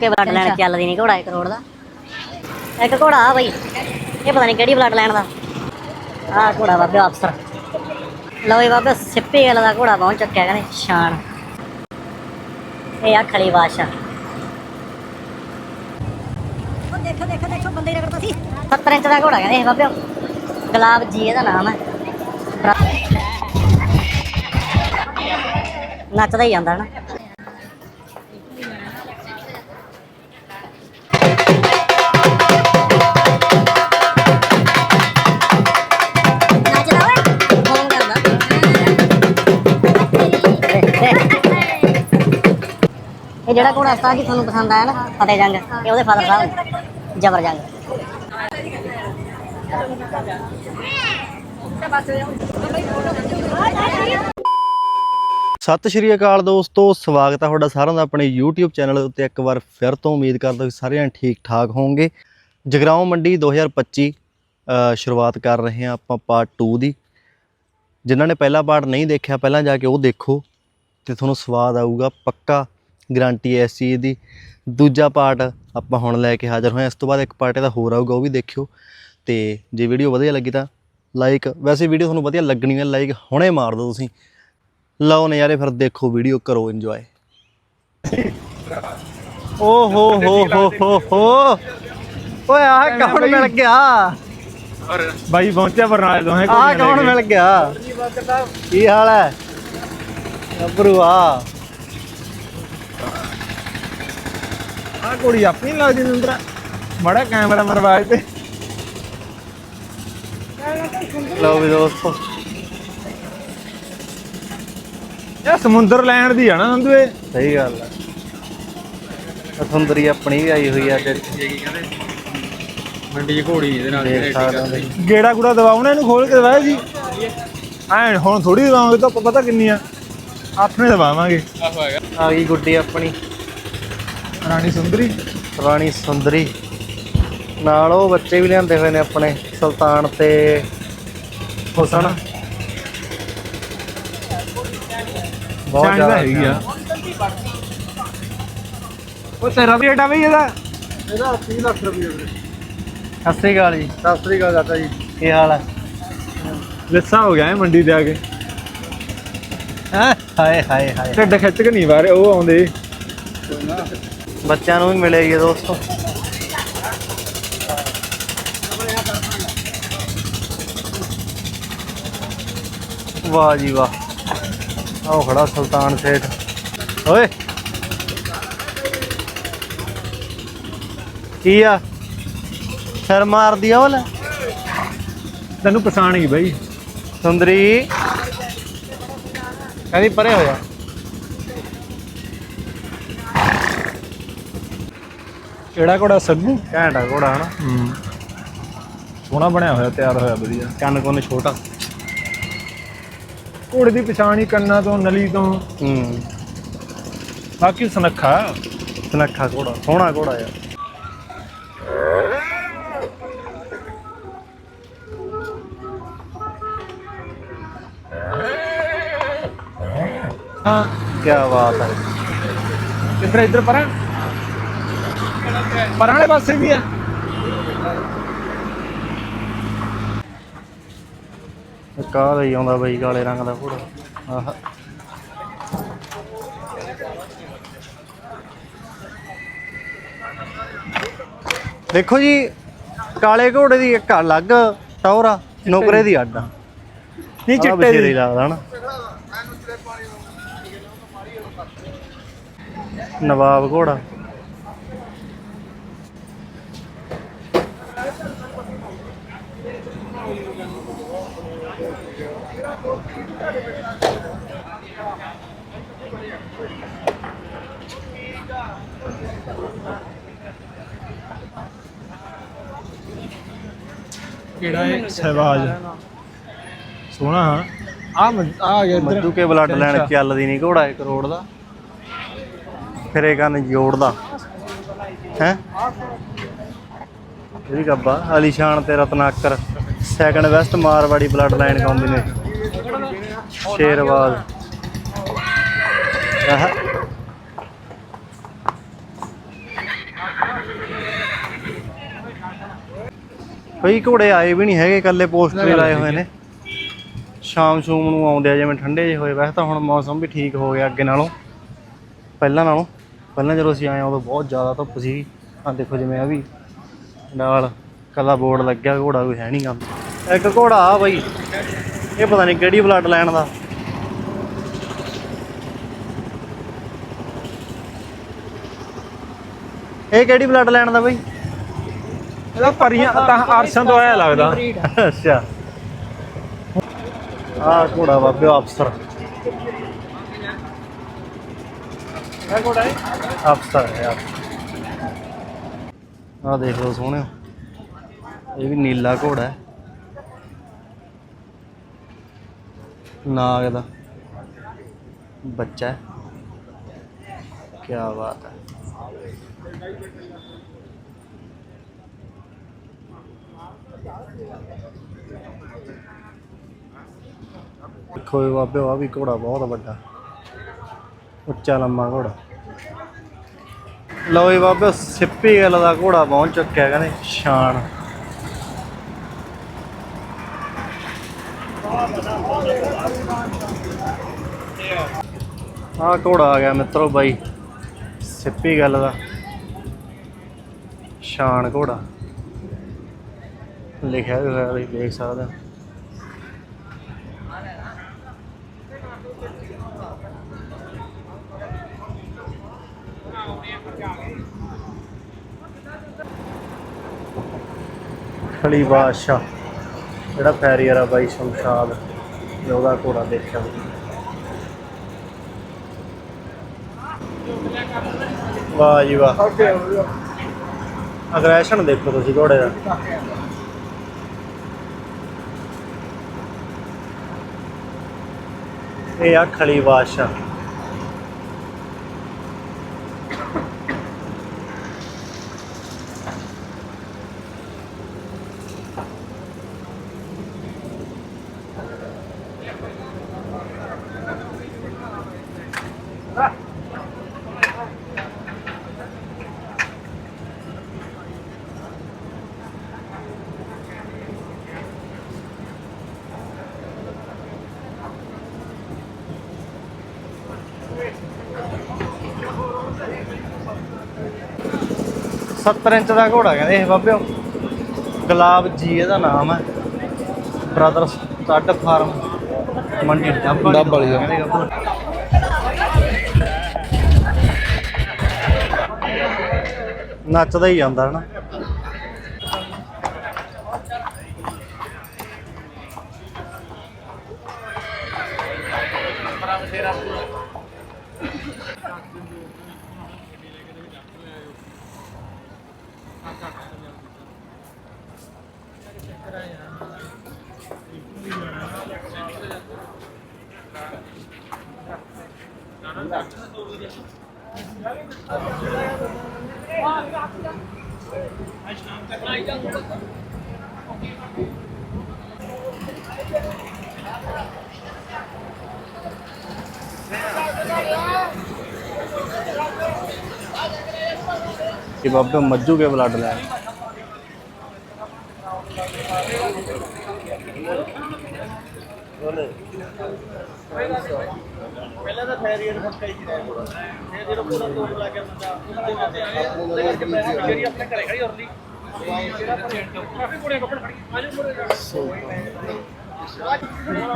ਕਿ ਬਲੱਡ ਲੈਣ ਚੱਲਦੀ ਨਹੀਂ ਘੋੜਾ 1 ਕਰੋੜ ਦਾ। ਇੱਕ ਘੋੜਾ ਆ ਬਈ। ਇਹ ਪਤਾ ਨਹੀਂ ਕਿਹੜੀ ਬਲੱਡ ਲੈਣ ਦਾ। ਆਹ ਘੋੜਾ ਬਾਬੇ ਅਫਸਰ। ਲਓ ਇਹ ਬਾਬੇ ਸਿੱਪੀ ਗੱਲ ਦਾ ਘੋੜਾ ਪਹੁੰਚ ਚੁੱਕਿਆ ਕਹਿੰਦੇ ਸ਼ਾਨ। ਇਹ ਆ ਖਲੀ ਉਹ ਦੇਖੋ ਦੇਖੋ ਦੇਖੋ ਬੰਦੇ ਰਗੜਦਾ ਸੀ। 70 ਇੰਚ ਦਾ ਘੋੜਾ ਕਹਿੰਦੇ ਇਹ ਬਾਬੇ। ਗੁਲਾਬ ਜੀ ਇਹਦਾ ਨਾਮ ਹੈ। ਨੱਚਦਾ ਹੀ ਜਾਂਦਾ ਨਾ ਇਹ ਜਿਹੜਾ ਘੋੜਾ ਉਸਤਾਦ ਜੀ ਤੁਹਾਨੂੰ ਪਸੰਦ ਆਇਆ ਨਾ ਫਤਿਹ ਜੰਗ ਇਹ ਉਹਦੇ ਫਾਦਰ ਸਾਹਿਬ ਨੇ ਜਬਰ ਜੰਗ। ਸਤਿ ਸ਼੍ਰੀ ਅਕਾਲ ਦੋਸਤੋ ਸਵਾਗਤ ਹੈ ਤੁਹਾਡਾ ਸਾਰਿਆਂ ਦਾ ਆਪਣੇ YouTube ਚੈਨਲ ਉੱਤੇ। ਇੱਕ ਵਾਰ ਫਿਰ ਤੋਂ ਉਮੀਦ ਕਰਦਾ ਕਿ ਸਾਰੇ ਜਣੇ ਠੀਕ ਠਾਕ ਹੋਵੋਗੇ। ਜਗਰਾਉਂ ਮੰਡੀ 2025 ਅ, ਸ਼ੁਰੂਆਤ ਕਰ ਰਹੇ ਹਾਂ ਆਪਾਂ ਪਾਰਟ 2 ਦੀ। ਜਿਨ੍ਹਾਂ ਨੇ ਪਹਿਲਾ ਪਾਰਟ ਨਹੀਂ ਦੇਖਿਆ ਪਹਿਲਾਂ ਜਾ ਕੇ ਉਹ ਦੇਖੋ ਤੇ ਤੁਹਾਨੂੰ ਸਵਾਦ ਆਊਗਾ ਪੱਕਾ। ਗਾਰੰਟੀ ਹੈ ਇਸ ਚੀਜ਼ ਦੀ। ਦੂਜਾ ਪਾਰਟ ਆਪਾਂ ਹੁਣ ਲੈ ਕੇ ਹਾਜ਼ਰ ਹੋਏ ਇਸ ਤੋਂ ਬਾਅਦ ਇੱਕ ਪਾਰਟ ਇਹਦਾ ਹੋਰ ਆਊਗਾ ਉਹ ਵੀ ਦੇਖਿਓ। ਤੇ ਜੇ ਵੀਡੀਓ ਵਧੀਆ ਲੱਗੀ ਤਾਂ ਲਾਈਕ ਵੈਸੇ ਵੀਡੀਓ ਤੁਹਾਨੂੰ ਵਧੀਆ ਲੱਗਣੀ ਹੈ ਲਾਈਕ ਹੁਣੇ ਮਾਰ ਦਿਓ ਤੁਸੀਂ। ਲਓ ਨਜ਼ਾਰੇ ਫਿਰ ਦੇਖੋ ਵੀਡੀਓ ਕਰੋ ਇੰਜੋਏ ਓ ਹੋ ਹੋ ਹੋ ਹੋ। ਹੋ ਓਏ ਆਹ ਕੌਣ ਮਿਲ ਗਿਆ? ਬਾਈ ਪਹੁੰਚਿਆ ਬਰਨਾਲੇ ਤੋਂ ਹੈ ਆਹ ਕੌਣ ਮਿਲ ਗਿਆ? ਕੀ ਹਾਲ ਹੈ? ਗੱਭਰੂ ਆ। ਆ ਕੁੜੀ ਆਪਣੀ ਲੱਗਦੀ ਨੰਦਰਾ ਬੜਾ ਕੈਮਰਾ ਮਰਵਾਏ ਤੇ। ਲਓ ਵੀ ਦੋਸਤੋ। ਇਹ ਸਮੁੰਦਰ ਲੈਣ ਦੀ ਆ ਨਾ ਨੰਦੂ ਇਹ। ਸਹੀ ਗੱਲ ਹੈ ਸੁੰਦਰੀ ਆਪਣੀ ਵੀ ਆਈ ਹੋਈ ਆ ਅੱਜ ਮੰਡੀ 'ਚ ਘੋੜੀ ਇਹਦੇ ਨਾਲ ਦੇਖ ਸਕਦੇ ਹੋ। ਤੁਸੀਂ। ਗੇੜਾ ਗੁੜਾ ਦਵਾਉਣਾ ਇਹਨੂੰ ਖੋਲ ਕੇ ਦਵਾਇਆ ਜੀ ਐ ਹੁਣ ਥੋੜੀ ਦਵਾਵਾਂਗੇ ਤਾਂ ਪਤਾ ਕਿੰਨੀ ਆ। ਆਪਣੇ ਦਵਾਵਾਂਗੇ। ਆਹੋ ਹੈਗਾ। ਆ ਗਈ ਗੁੱਡੀ ਆਪਣੀ। ਰਾਣੀ ਸੁੰਦਰੀ? ਰਾਣੀ ਸੁੰਦਰੀ। ਨਾਲ ਉਹ ਬੱਚੇ ਵੀ ਲਿਆਂਦੇ ਹੋਏ ਨੇ ਆਪਣੇ ਸੁਲਤਾਨ ਤੇ ਹੁਸਨ। ਬਹੁਤ ਜ਼ਿਆਦਾ ਹੈਗੀ ਆ। ਉਹ ਤੇਰਾ ਰੇਟ ਆ ਬਈ ਇਹਦਾ? ਇਹਦਾ 30 ਲੱਖ ਰੁਪਏ ਸਤਿ ਸ੍ਰੀ ਅਕਾਲ ਜੀ। ਸਤਿ ਸ੍ਰੀ ਅਕਾਲ ਚਾਚਾ ਜੀ। ਕੀ ਹਾਲ ਹੈ? ਲਿੱਸਾ ਹੋ ਗਿਆ ਇਹ ਮੰਡੀ ਦੇ ਆ ਕੇ। ਹੈਂ? ਹਾਏ ਹਾਏ ਹਾਏ। ਢਿੱਡ ਖਿੱਚ ਕੇ ਨਹੀਂ ਵਾਰੇ ਉਹ ਆਉਂਦੇ। ਬੱਚਿਆਂ ਨੂੰ ਵੀ ਮਿਲੇਗੀ ਦੋਸਤੋ। ਵਾਹ ਜੀ ਵਾਹ। ਆਹ ਖੜਾ ਸੁਲਤਾਨ ਸੇਠ। ਓਏ। ਕੀ ਆ? ਸਿਰ ਮਾਰਦੀ ਆ ਉਹ ਲੈ ਤੈਨੂੰ ਪਛਾਣ ਗਈ ਬਾਈ। ਸੁੰਦਰੀ। ਕਹਿੰਦੀ ਪਰੇ ਹੋਇਆ ਕਿਹੜਾ ਘੋੜਾ ਸੱਗੂ? ਘੈਂਟ ਆ ਘੋੜਾ ਹਨਾ। ਹੂੰ। ਸੋਹਣਾ ਬਣਿਆ ਹੋਇਆ ਤਿਆਰ ਹੋਇਆ ਵਧੀਆ। ਕੰਨ ਕੋਨ ਛੋਟਾ। ਘੋੜੇ ਦੀ ਪਛਾਣ ਹੀ ਕੰਨਾਂ ਤੋਂ ਨਲੀ ਤੋਂ। ਹੂੰ। ਬਾਕੀ ਸੁਨੱਖਾ। ਸੁਨੱਖਾ ਘੋੜਾ ਸੋਹਣਾ ਘੋੜਾ ਯਾਰ। ਹਾਂ। ਕੀ ਬਾਤ ਹੈ। ਇੱਧਰ ਇੱਧਰ ਪਰਾਂ? ਪਰਾਂ ਵਾਲੇ ਪਾਸੇ ਵੀ ਆ। ਕਾਹ ਲਈ ਆਉਂਦਾ ਬਈ ਕਾਲੇ ਰੰਗ ਦਾ ਘੋੜਾ ਆਹ। ਦੇਖੋ ਜੀ ਕਾਲੇ ਘੋੜੇ ਦੀ ਇੱਕ ਅਲੱਗ ਟੌਰ ਆ ਨੌਕਰੇ ਦੀ ਅੱਡ ਆ। ਨਹੀਂ ਚਿੱਟੇ ਦੀ। ਲੱਗਦਾ ਹਨਾ। ਨਵਾਬ ਘੋੜਾ। ਕਿਹੜਾ ਹੈ ਸਹਿਬਾਜ। ਸੋਹਣਾ ਹਾਂ। ਆ ਆ ਗਿਆ ਇੱਧਰ। ਮੱਧੂ ਕੇ ਬਲੱਡ ਲੈਣ ਚੱਲਦੀ ਨਹੀਂ ਘੋੜਾ 1 ਕਰੋੜ ਦਾ। ਫਿਰੇ ਕੰਨ ਜੋੜਦਾ ਹੈ? ਇਹ ਵੀ ਗੱਬਾ। ਅਲੀਸ਼ਾਨ ਤੇ Ratnakar. Second best Marwari blood line combination ਸ਼ੇਰਵਾਲ ਆਹ ਘੋੜੇ ਆਏ ਵੀ ਨਹੀਂ ਹੈਗੇ, ਇਕੱਲੇ ਪੋਸਟਰ ਲਾਏ ਹੋਏ ਨੇ। ਸ਼ਾਮ ਸ਼ੂਮ ਨੂੰ ਆਉਂਦੇ ਆ, ਜਿਵੇਂ ਠੰਡੇ ਜਿਹੇ ਹੋਏ। ਵੈਸੇ ਤਾਂ ਹੁਣ ਮੌਸਮ ਵੀ ਠੀਕ ਹੋ ਗਿਆ ਅੱਗੇ ਨਾਲੋਂ। ਪਹਿਲਾਂ ਨਾਲੋਂ। ਪਹਿਲਾਂ ਜਦੋਂ ਅਸੀਂ ਆਏ ਉਦੋਂ ਬਹੁਤ ਜ਼ਿਆਦਾ ਧੁੱਪ ਸੀ। ਆ ਦੇਖੋ ਜਿਵੇਂ ਆ ਵੀ। ਨਾਲ ਕੱਲਾ ਬੋਰਡ ਲੱਗਿਆ ਘੋੜਾ ਕੋਈ ਹੈ ਨਹੀਂ ਗਾ ਇੱਕ ਘੋੜਾ ਆ ਬਈ ਇਹ ਪਤਾ ਨਹੀਂ ਕਿਹੜੀ ਬਲੱਡ ਲੈਣ ਦਾ। ਇਹ ਕਿਹੜੀ ਬਲੱਡ ਲੈਣ ਦਾ ਬਈ? ਇਹਦਾ ਪਰੀਆਂ ਤਾਂ ਅਰਸ਼ਾਂ ਤੋਂ ਆਇਆ ਲੱਗਦਾ। ਅੱਛਾ। ਆ ਘੋੜਾ ਬਾਬਿਓ ਅਫਸਰ ਇਹ ਕੋੜਾ ਹੈ? ਅਫਸਰ ਹੈ ਆ ਦੇਖ ਲਓ ਸੋਹਣਿਓ। ਇਹ ਵੀ ਨੀਲਾ ਘੋੜਾ ਹੈ। ਨਾਗ ਦਾ ਬੱਚਾ ਹੈ। ਕੀ ਬਾਤ ਹੈ। ਦੇਖੋ ਇਹ ਆ ਵੀ ਘੋੜਾ ਬਹੁਤ ਵੱਡਾ। ਉੱਚਾ ਲੰਮਾ ਘੋੜਾ। ਲਓ ਜੀ ਬਾਬੇ, ਸਿੱਪੀ ਗੱਲ ਦਾ ਘੋੜਾ ਪਹੁੰਚ ਚੁੱਕਿਆ ਕਹਿੰਦੇ, ਸ਼ਾਨ। ਆਹ ਘੋੜਾ ਆ ਗਿਆ ਮਿੱਤਰੋ ਬਾਈ। ਸਿੱਪੀ ਗੱਲ ਦਾ। ਸ਼ਾਨ ਘੋੜਾ। ਲਿਖਿਆ ਹੋਇਆ ਤੁਸੀਂ ਦੇਖ ਸਕਦੇ ਹੋ। ਖਲੀ ਬਾਦਸ਼ਾਹ। ਜਿਹੜਾ ਫੈਰੀਅਰ ਆ ਬਾਈ ਸ਼ਮਸ਼ਾਦ। ਤੇ ਉਹਦਾ ਘੋੜਾ ਦੇਖਿਆ। ਵਾਹ ਜੀ ਵਾਹ। ਅਗਰੈਸ਼ਨ ਦੇਖੋ ਤੁਸੀਂ ਘੋੜੇ ਦਾ। ਇਹ ਆ ਖਲੀ ਬਾਦਸ਼ਾਹ। ਸੱਤਰ ਇੰਚ ਦਾ ਘੋੜਾ ਕਹਿੰਦੇ ਇਹ ਬਾਬਿਓ ਗੁਲਾਬ ਜੀ ਇਹਦਾ ਨਾਮ ਹੈ ਬ੍ਰਦਰ ਸਟੱਡ ਫਾਰਮ ਮੰਡੀ ਡੱਬ ਡੱਬ ਵਾਲੀ ਆ। ਕਹਿੰਦੇ ਗੱਭਰੂ। ਨੱਚਦਾ ਹੀ ਜਾਂਦਾ ਹੈ ਨਾ ਕਿ ਬਾਬੇ ਮੱਜੂ ਕੇ ਬਲੱਡ ਲੈ। ਪਹਿਲਾਂ ਤਾਂ ਫੈਰੀਅਰ ਫੱਕਾ ਹੀ ਰਿਹਾ ਫਿਰ ਜਦੋਂ ਪੂਰਾ ਤੋੜ ਲੱਗ ਗਿਆ ਬੰਦਾ ਉਹਦੇ ਕਰਕੇ ਮੈਂ ਜਿਹੜੀ ਆਪਣੇ ਘਰੇ ਖੜੀ ਉਰਲੀ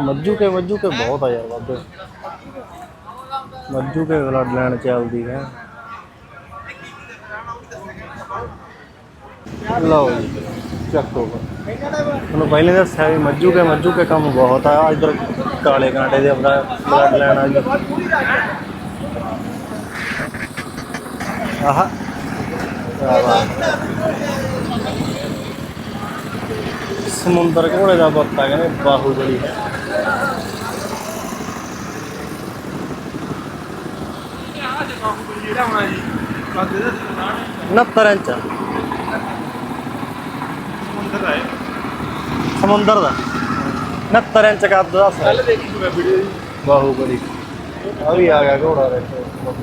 ਮੱਜੂ ਕੇ ਮੱਜੂ ਕੇ ਬਹੁਤ ਆ ਯਾਰ ਬਾਬੇ ਮੱਜੂ ਕੇ ਬਲੱਡ ਲੈਣ ਚੱਲਦੀ ਹੈ। ਲਓ ਜੀ ਚੱਕੋ। ਤੁਹਾਨੂੰ ਪਹਿਲੇ ਦੱਸਿਆ ਵੀ ਮੱਜੂ ਕੇ ਮੱਜੂ ਕੇ ਕੰਮ ਬਹੁਤ ਆ। ਇਧਰ ਕਾਲੇ ਕਾਂਟੇ ਦੇ ਆਪਣਾ ਬਲੱਡ ਲੈਣ ਜੀ। ਆਹ। ਸਮੁੰਦਰ ਘੋੜੇ ਦਾ ਬੱਤਾ ਕਹਿੰਦੇ ਬਾਹੂਬਲੀ ਦਾ 69 ਇੰਚ ਸਮੁੰਦਰ ਹੈ ਸਮੁੰਦਰ ਦਾ। 69 ਇੰਚ ਕੱਦ ਦਾ ਪਹਿਲੇ ਦੇਖੀ ਕੋਈ ਵੀਡੀਓ ਜੀ। ਬਾਹੂਬਲੀ। ਆ ਵੀ ਆ ਗਿਆ ਘੋੜਾ ਦੇਖੋ।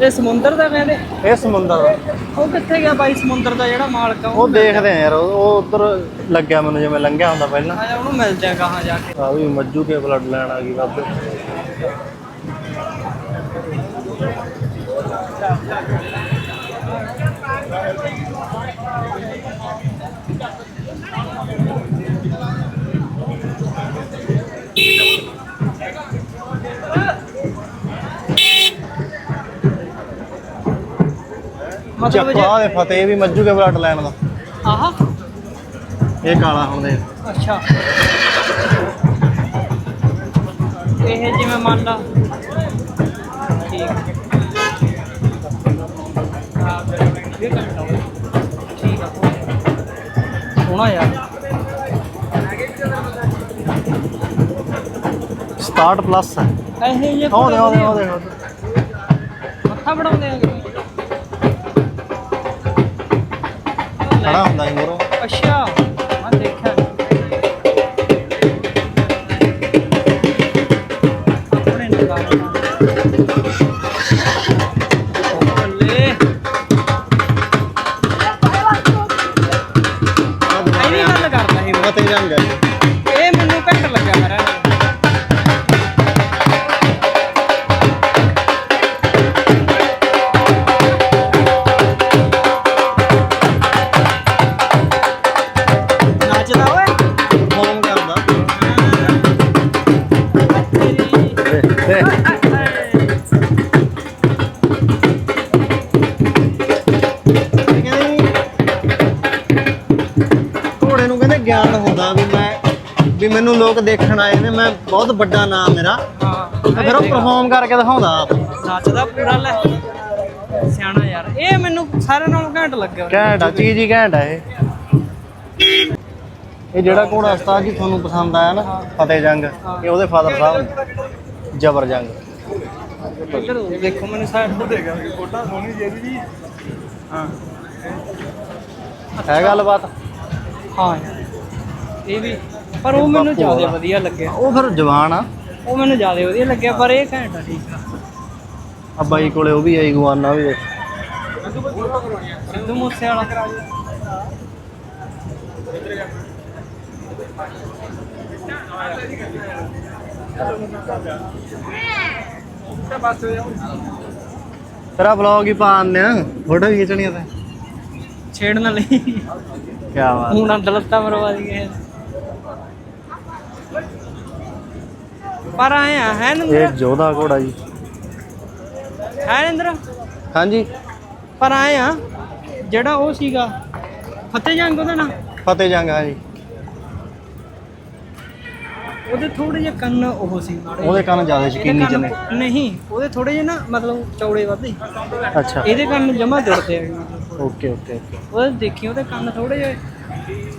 ਇਹ ਸਮੁੰਦਰ ਦਾ ਕਹਿੰਦੇ? ਇਹ ਸਮੁੰਦਰ ਦਾ। ਉਹ ਕਿੱਥੇ ਗਿਆ ਬਾਈ ਸਮੁੰਦਰ ਦਾ ਜਿਹੜਾ ਮਾਲਕ ਆ ਉਹ ਦੇਖਦੇ ਆ ਯਾਰ ਉਹ ਉਧਰ ਲੱਗਿਆ ਮੈਨੂੰ ਜਿਵੇਂ ਲੰਘਿਆ ਹੁੰਦਾ ਪਹਿਲਾਂ। ਆਇਆ ਉਹਨੂੰ ਮਿਲ ਜਾਏਗਾ ਹਾਂ ਜਾ ਕੇ। ਆ ਵੀ ਮੱਜੂ ਕੇ ਬਲੱਡ ਲੈਣ ਆ ਗਈ ਬਾਬੇ। ਮਤਲਬ ਚੱਕਾ ਦੇ ਫਤਿਹ ਵੀ ਮੱਜੂ ਕੇ ਬਲੱਡ ਲੈਣ ਦਾ। ਆਹ। ਇਹ ਕਾਲਾ ਹੁਣ ਦੇ ਅੱਛਾ। ਇਹ ਜਿਵੇਂ ਮੰਨ ਲਾ। ਠੀਕ। ਠੀਕ ਆ ਸੋਹਣਾ ਯਾਰ। 67 ਪਲੱਸ ਹੈ। ਇਹ ਜੇ ਆਉਂਦੇ ਆਉਂਦੇ ਆਉਂਦੇ ਆਉਂਦੇ। ਮੱਥਾ ਬੜਾਉਂਦੇ ਆ ਖੜਾ ਹੁੰਦਾ ਹੀ ਮੋਰੋ ਦੇਖਣ ਆਏ ਨੇ ਮੈਂ ਬਹੁਤ ਵੱਡਾ ਨਾਮ ਮੇਰਾ। ਹਾਂ ਫਿਰ ਉਹ ਪਰਫਾਰਮ ਕਰਕੇ ਦਿਖਾਉਂਦਾ ਆਪ। ਨੱਚਦਾ ਪੂਰਾ ਲੈ। ਸਿਆਣਾ ਯਾਰ ਇਹ ਮੈਨੂੰ ਸਾਰਿਆਂ ਨਾਲੋਂ ਘੈਂਟ ਲੱਗਿਆ। ਘੈਂਟ ਆ ਚੀਜ਼ ਹੀ ਘੈਂਟ ਆ ਇਹ। ਇਹ ਜਿਹੜਾ ਘੋੜਾ ਉਸਤਾਦ ਜੀ ਤੁਹਾਨੂੰ ਪਸੰਦ ਆਇਆ ਨਾ ਫਤਿਹ ਜੰਗ ਇਹ ਉਹਦੇ ਫਾਦਰ ਸਾਹਿਬ ਜਬਰ ਜੰਗ ਦੇਖੋ ਮੈਨੂੰ ਸਾਈਡ ਤੇ। ਦੇਗਾ ਕੋਟਾ ਸੋਹਣੀ ਜਿਹੀ ਜੀ ਹਾਂ। ਹੈ ਗੱਲਬਾਤ? ਹਾਂ। ਇਹ ਵੀ ਪਰ ਉਹ ਮੈਨੂੰ ਜ਼ਿਆਦਾ ਵਧੀਆ ਲੱਗਿਆ। ਉਹ ਫਿਰ ਜਵਾਨ ਆ। ਉਹ ਮੈਨੂੰ ਜ਼ਿਆਦਾ ਵਧੀਆ ਲੱਗਿਆ ਪਰ ਇਹ ਘੈਂਟ ਆ ਠੀਕ ਆ। ਆ ਬਾਈ ਕੋਲੇ ਉਹ ਵੀ ਆਈ ਗਵਾਨਾ ਵੀ ਸਿੱਧੂ ਮੂਸੇ ਵਾਲਾ ਤੇਰਾ ਵਲੌਗ ਹੀ ਪਾਉਂਦੇ ਆ। ਫੋਟੋ ਵੀ ਖਿੱਚਣੀਆਂ ਤੇ। ਛੇੜਨ ਲਈ ਕੀ ਬਾਤ। ਹੁਣ ਅੰਦਲਤਾ ਮਰਵਾ ਦੀ ਗਏ ਪਰ ਆਇਆ ਹੈ ਇਹ ਨਿੰਦਰ ਜੋਧਾ ਘੋੜਾ ਜੀ। ਹੈ ਨਿੰਦਰ ਹਾਂਜੀ। ਪਰ ਆਇਆ ਜਿਹੜਾ ਉਹ ਸੀਗਾ। ਫਤਿਹ ਜੰਗ ਉਹਦਾ ਨਾ? ਫਤਿਹ ਜੰਗ ਹਾਂ ਜੀ ਉਹਦੇ ਥੋੜੇ ਜਿਹੇ ਕੰਨ ਉਹ ਸੀ ਮਾੜੇ ਉਹਦੇ ਕੰਨ ਜ਼ਿਆਦਾ ਇਹਦੇ ਸ਼ਕੀਨੀ ਚ ਨੇ ਨਹੀਂ ਉਹਦੇ ਥੋੜੇ ਜਿਹੇ ਨਾ ਮਤਲਬ ਚੌੜੇ ਵੱਧੇ। ਅੱਛਾ। ਇਹਦੇ ਕੰਨ ਜਮਾ ਜੁੜਦੇ ਆ। ਮਤਲਬ ਓਕੇ ਓਕੇ ਓਕੇ। ਉਹਦੇ ਦੇਖੀ ਉਹਦੇ ਕੰਨ ਥੋੜੇ ਜਿਹੇ।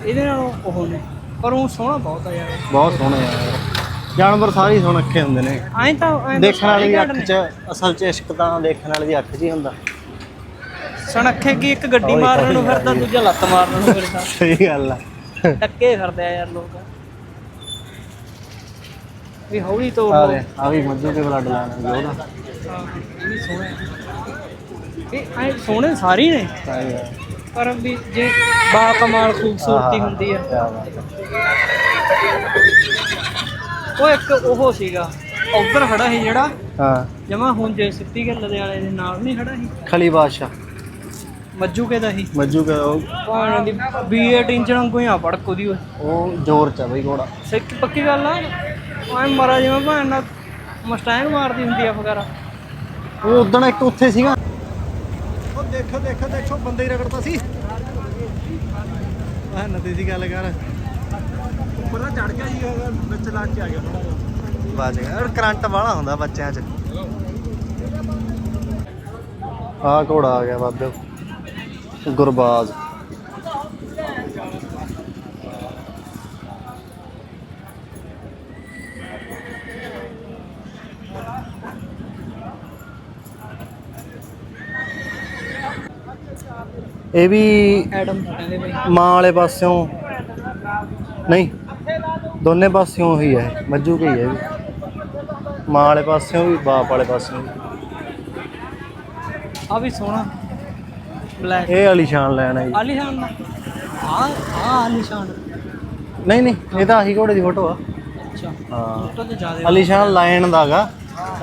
ਇਹਦੇ ਨਾਲ ਉਹ ਨੇ ਪਰ ਉਹ ਸੋਹਣਾ ਬਹੁਤ ਆ ਯਾਰ। ਬਹੁਤ ਸੋਹਣੇ ਆ ਯਾਰ। ਜਾਨਵਰ ਸਾਰੇ ਹੀ ਸੋਹਣੇ ਹੁੰਦੇ ਨੇ। ਐਂ ਤਾਂ ਐਂ ਤਾਂ ਦੇਖਣ ਵਾਲੀ ਦੀ ਸਾਰੇ ਅੱਖ 'ਚ ਅਸਲ 'ਚ ਇਸ਼ਕ ਤਾਂ ਦੇਖਣ ਵਾਲੀ ਦੀ ਅੱਖ 'ਚ ਹੀ ਹੁੰਦਾ। ਸੁਣੱਖੇ ਕੀ ਇੱਕ ਗੱਡੀ ਹੌਲੀ ਮਾਰਨ ਨੂੰ ਹੌਲੀ ਫਿਰਦਾ ਦੂਜਾ ਲੱਤ ਮਾਰਨ ਨੂੰ ਫਿਰਦਾ। ਸਹੀ ਗੱਲ ਆ। ਟੱਕੇ ਫਿਰਦੇ ਆ ਯਾਰ ਲੋਕ। ਵੀ ਹੌਲੀ ਤੋਂ ਆ ਦੇ ਆ ਵੀ ਮੱਝੂ ਕੇ ਬਲੱਡ ਲੈਣਾ ਜੀ ਉਹਦਾ। ਵੀ ਸੋਹਣਾ। ਇਹ ਐਂ ਸੋਹਣੇ ਸਾਰੇ ਹੀ ਨੇ। ਸਹੀ ਪਰ ਵੀ ਜੇ ਬਾ ਕਮਾਲ ਖੂਬਸੂਰਤੀ ਹੁੰਦੀ ਆ। ਉਹ ਇੱਕ ਉਹ ਸੀਗਾ ਉੱਧਰ ਖੜਾ ਸੀ ਜਿਹੜਾ। ਹਾਂ। ਜਮਾ ਹੁਣ ਜੇ ਸਿੱਧੀ ਗੱਲ ਦੇ ਵਾਲੇ ਦੇ ਨਾਲ ਨਹੀਂ ਖੜਾ ਸੀ। ਖਲੀ ਬਾਦਸ਼ਾਹ। ਮੱਜੂ ਕੇ ਦਾ ਸੀ? ਮੱਜੂ ਕੇ ਉਹ ਭਾਣ ਦੀ B8 ਇੰਚ ਵਾਂਗੂ ਹੀ ਆ ਪੜਕ ਉਹਦੀ ਓਏ ਉਹ। ਜ਼ੋਰ 'ਚ ਆ ਬਈ ਘੋੜਾ। ਸਿੱਕ ਪੱਕੀ ਗੱਲ ਆ। ਐ ਮਰਾ ਜਿਵੇਂ ਭਾਣ ਨਾਲ ਮਸਟੈਂਗ ਮਾਰਦੀ ਹੁੰਦੀ ਆ ਫਗਾਰਾ ਉਹ ਉਦਣ ਇੱਕ ਉੱਥੇ ਸੀਗਾ। ਉਹ ਦੇਖੋ ਦੇਖੋ ਦੇਖੋ ਬੰਦੇ ਹੀ ਰਗੜਦਾ ਸੀ। ਆਹ ਨਦੀ ਦੀ ਗੱਲ ਕਰ। ਉੱਪਰ ਦਾ ਚੜ ਗਿਆ ਜੀ ਉਹ ਵਿੱਚ ਲੱਗ ਕੇ ਆ ਗਿਆ ਥੋੜਾ ਬਾਜ ਗਿਆ ਔਰ ਕਰੰਟ ਵਾਲਾ ਹੁੰਦਾ ਬੱਚਿਆਂ 'ਚ। ਆਹ ਘੋੜਾ ਆ ਗਿਆ ਬਾਬੇ। ਗੁਰਬਾਜ਼। ਇਹ ਵੀ ਐਡਮ ਮਾਂ ਵਾਲੇ ਪਾਸਿਓਂ। ਨਹੀਂ। ਦੋਨੇ ਪਾਸਿਓਂ ਹੀ ਹੈ ਮੱਜੂ ਕੇ ਹੀ ਹੈ ਵੀ ਮਾਂ ਵਾਲੇ ਪਾਸਿਓਂ ਵੀ ਬਾਪ ਵਾਲੇ ਪਾਸਿਓਂ ਵੀ। ਆ ਵੀ ਸੋਹਣਾ। ਬਲੈਕ ਇਹ ਆਲੀਸ਼ਾਨ ਲੈਣ ਹੈ ਜੀ ਆਲੀਸ਼ਾਨ ਦਾ ਆ ਆ ਆਲੀਸ਼ਾਨ। ਨਹੀਂ ਨਹੀਂ ਇਹ ਤਾਂ ਆਹੀ ਘੋੜੇ ਦੀ ਫੋਟੋ ਆ। ਅੱਛਾ। ਹਾਂ। ਫੋਟੋ ਤੇ ਜ਼ਿਆਦਾ ਆਲੀਸ਼ਾਨ ਲਾਇਨ ਦਾਗਾ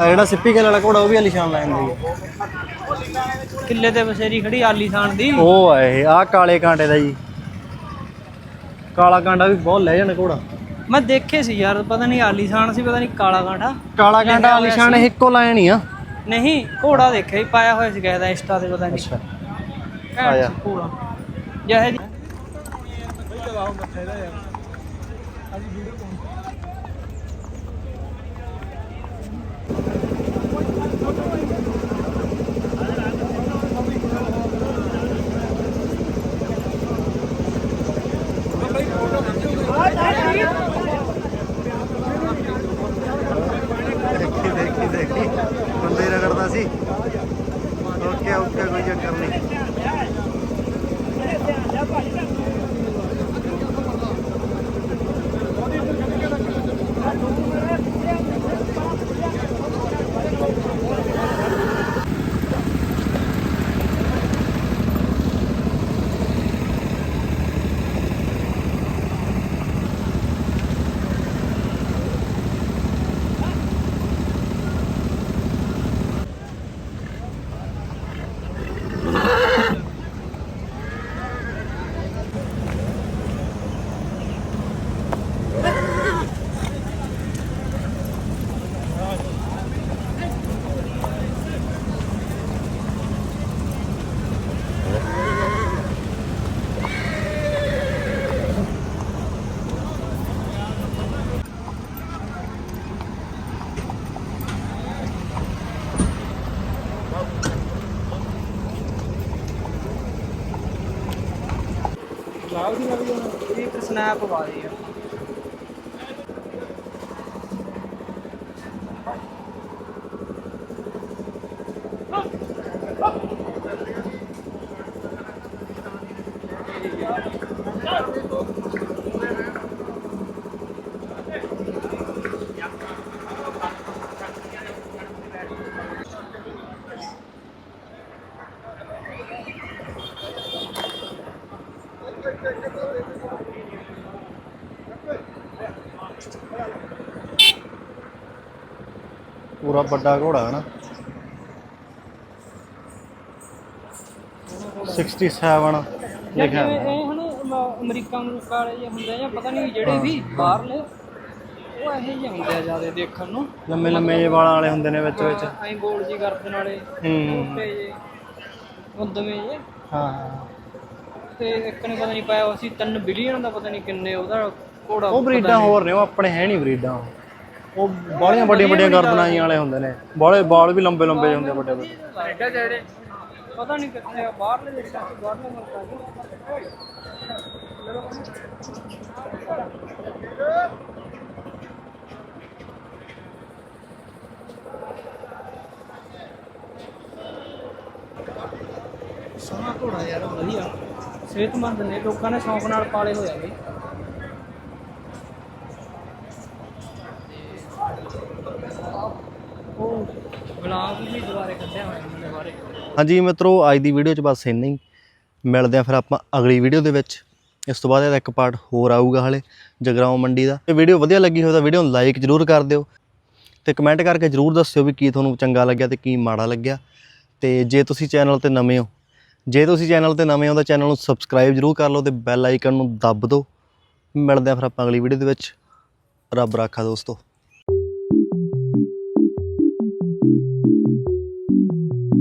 ਜਿਹੜਾ ਸਿੱਪੀ ਵਾਲਾ ਘੋੜਾ ਉਹ ਵੀ ਆਲੀਸ਼ਾਨ ਲਾਇਨ ਦਾ ਹੀ ਆ। ਕਿੱਲੇ ਤੇ ਬਸੇਰੀ ਖੜੀ ਆਲੀਸ਼ਾਨ ਦੀ। ਉਹ ਆ ਇਹ ਆ ਕਾਲੇ ਕਾਂਟੇ ਦਾ ਜੀ। ਕਾਲਾ ਕਾਂਟਾ ਵੀ ਬਹੁਤ ਲੈ ਜਾਣਾ ਘੋੜਾ। ਮੈਂ ਦੇਖੇ ਸੀ ਯਾਰ ਪਤਾ ਨਹੀਂ ਆਲੀਸ਼ਾਨ ਸੀ ਪਤਾ ਨਹੀਂ ਕਾਲਾ ਕਾਂਠਾ ਕਾਲਾ ਕਾਂਟਾ ਆਲੀਸ਼ਾਨ ਇਹ ਇੱਕੋ ਲਾਇਨ ਹੀ ਆ। ਨਹੀਂ ਘੋੜਾ ਦੇਖਿਆ ਹੀ ਪਾਇਆ ਹੋਇਆ ਸੀ ਕਿਸੇ ਦਾ ਇੰਸਟਾ ਤੇ ਪਤਾ ਨਹੀਂ। ਅੱਛਾ। ਆਇਆ। ਘੋੜਾ। ਜਿਹੇ ਜੀ ਇਹ ਪਵਾ ਰਹੀ ਆ ਪੂਰਾ ਵੱਡਾ ਘੋੜਾ ਹੈ ਨਾ। 67 ਲਿਖਿਆ ਜਿਵੇਂ। ਇਹ ਅਮਰੀਕਾ ਅਮਰੀਕਾ ਵਾਲੇ ਜਿਹੇ ਹੁੰਦੇ ਆ ਜਾਂ ਪਤਾ ਨਹੀਂ ਜਿਹੜੇ ਵੀ ਬਾਹਰਲੇ ਉਹ ਇਹੋ ਜਿਹੇ ਹੁੰਦੇ ਆ ਜ਼ਿਆਦਾ ਦੇਖਣ ਨੂੰ। ਲੰਮੇ ਲੰਮੇ ਜਿਹੇ ਵਾਲਾਂ ਵਾਲੇ ਹੁੰਦੇ ਨੇ ਵਿੱਚ ਵਿੱਚ। ਐਂ ਗੋਲ ਜੀ ਕਰਦੇ ਨਾਲੇ ਹੂੰ। ਮੋਟੇ ਜੇ ਉਦਮੇ ਜੇ ਹਾਂ ਹਾਂ। ਤੇ ਇੱਕ ਨੇ ਪਤਾ ਨਹੀਂ ਪਾਇਆ ਉਹ ਸੀ 3 ਬਿਲੀਅਨ ਦਾ ਪਤਾ ਨਹੀਂ ਕਿੰਨੇ ਉਹਦਾ ਘੋੜਾ ਉਹ ਬਰੀਡਾਂ ਹੋਰ ਨੇ ਉਹ ਆਪਣੇ ਹੈ ਨਹੀਂ ਬਰੀਡਾਂ। ਉਹ ਬਾਲੀਆਂ ਵੱਡੀਆਂ ਵੱਡੀਆਂ ਗਰਦਨਾਂ ਜਿਹੀਆਂ ਵਾਲੇ ਹੁੰਦੇ ਨੇ। ਬਾਲੇ ਬਾਲ ਵੀ ਲੰਬੇ ਲੰਬੇ ਹੁੰਦੇ ਆ ਵੱਡੇ ਵੱਡੇ। ਐਡਾ ਜਿਹੜੇ ਪਤਾ ਨਹੀਂ ਕਿੱਥੇ ਆ ਬਾਹਰਲੇ ਦੇਸ਼ਾਂ ਚ ਬਾਹਰਲੇ ਮੁਲਕਾਂ ਚ ਸੋਹਣਾ ਘੋੜਾ ਯਾਰ ਵਧੀਆ। ਸਿਹਤਮੰਦ ਨੇ ਲੋਕਾਂ ਨੇ ਸ਼ੌਂਕ ਨਾਲ ਪਾਲੇ ਹੋਏ ਨੇ ਉਹ ਗੁਲਾਬ ਵੀ ਦੁਬਾਰੇ ਕੱਢਿਆ ਹੋਇਆ ਇਹਨਾਂ ਬਾਰੇ। ਹਾਂਜੀ ਮਿੱਤਰੋ, ਅੱਜ ਦੀ ਵੀਡੀਓ 'ਚ ਬਸ ਇੰਨਾ ਹੀ। ਮਿਲਦੇ ਆ ਫਿਰ ਆਪਾਂ ਅਗਲੀ ਵੀਡੀਓ ਦੇ ਵਿੱਚ। ਇਸ ਤੋਂ ਬਾਅਦ ਇਹਦਾ ਇੱਕ ਪਾਰਟ ਹੋਰ ਆਊਗਾ ਹਲੇ, ਜਗਰਾਉਂ ਮੰਡੀ ਦਾ। ਇਹ ਵੀਡੀਓ ਵਧੀਆ ਲੱਗੀ ਹੋਵੇ ਤਾਂ ਵੀਡੀਓ ਨੂੰ ਲਾਈਕ ਜ਼ਰੂਰ ਕਰ ਦਿਓ ਤੇ ਕਮੈਂਟ ਕਰਕੇ ਜ਼ਰੂਰ ਦੱਸਿਓ ਵੀ ਕੀ ਤੁਹਾਨੂੰ ਚੰਗਾ ਲੱਗਿਆ ਤੇ ਕੀ ਮਾੜਾ ਲੱਗਿਆ। ਤੇ ਜੇ ਤੁਸੀਂ ਚੈਨਲ ਤੇ ਨਵੇਂ ਹੋ, ਜੇ ਤੁਸੀਂ ਚੈਨਲ ਤੇ ਨਵੇਂ ਹੋ ਤਾਂ ਚੈਨਲ ਨੂੰ ਸਬਸਕ੍ਰਾਈਬ ਜ਼ਰੂਰ ਕਰ ਲਓ ਤੇ ਬੈਲ ਆਈਕਨ ਨੂੰ ਦੱਬ ਦਿਓ। ਮਿਲਦੇ ਆ ਫਿਰ ਆਪਾਂ ਅਗਲੀ ਵੀਡੀਓ ਦੇ ਵਿੱਚ। ਰੱਬ ਰਾਖਾ ਦੋਸਤੋ।